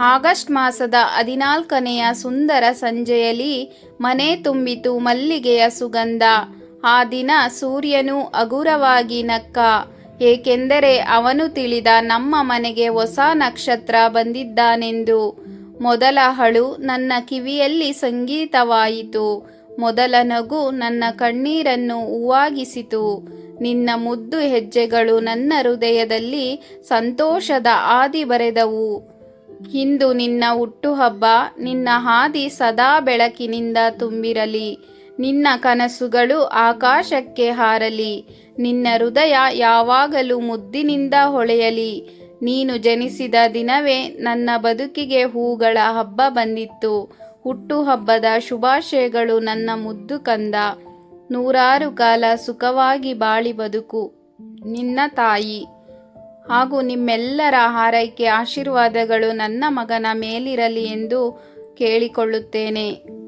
August ಮಾಸದ ಹದಿನಾಲ್ಕನೆಯ ಸುಂದರ ಸಂಜೆಯಲ್ಲಿ ಮನೆ ತುಂಬಿತು ಮಲ್ಲಿಗೆಯ ಸುಗಂಧ. ಆ ದಿನ ಸೂರ್ಯನು ಹಗುರವಾಗಿ ನಕ್ಕ. ಏಕೆಂದರೆ ಅವನು ತಿಳಿದ ನಮ್ಮ ಮನೆಗೆ ಹೊಸ ನಕ್ಷತ್ರ ಬಂದಿದ್ದಾನೆಂದು. ಮೊದಲ ಹಳು ನನ್ನ ಕಿವಿಯಲ್ಲಿ ಸಂಗೀತವಾಯಿತು. ಮೊದಲ ನಗು ನನ್ನ ಕಣ್ಣೀರನ್ನು ಹೂವಾಗಿಸಿತು ನಿನ್ನ ಮುದ್ದು ಹೆಜ್ಜೆಗಳು ನನ್ನ ಹೃದಯದಲ್ಲಿ ಸಂತೋಷದ ಆದಿ ಬರೆದವು. ಇಂದು ನಿನ್ನ ಹುಟ್ಟುಹಬ್ಬ, ನಿನ್ನ ಹಾದಿ ಸದಾ ಬೆಳಕಿನಿಂದ ತುಂಬಿರಲಿ. ನಿನ್ನ ಕನಸುಗಳು ಆಕಾಶಕ್ಕೆ ಹಾರಲಿ. ನಿನ್ನ ಹೃದಯ ಯಾವಾಗಲೂ ಮುದ್ದಿನಿಂದ ಹೊಳೆಯಲಿ. ನೀನು ಜನಿಸಿದ ದಿನವೇ ನನ್ನ ಬದುಕಿಗೆ ಹೂಗಳ ಹಬ್ಬ ಬಂದಿತ್ತು. ಹುಟ್ಟುಹಬ್ಬದ ಶುಭಾಶಯಗಳು ನನ್ನ ಮುದ್ದು ಕಂದ. ನೂರಾರು ಕಾಲ ಸುಖವಾಗಿ ಬಾಳಿ ಬದುಕು. ನಿನ್ನ ತಾಯಿ. ಹಾಗೂ ನಿಮ್ಮೆಲ್ಲರ ಹಾರೈಕೆ ಆಶೀರ್ವಾದಗಳು ನನ್ನ ಮಗನ ಮೇಲಿರಲಿ ಎಂದು ಕೇಳಿಕೊಳ್ಳುತ್ತೇನೆ.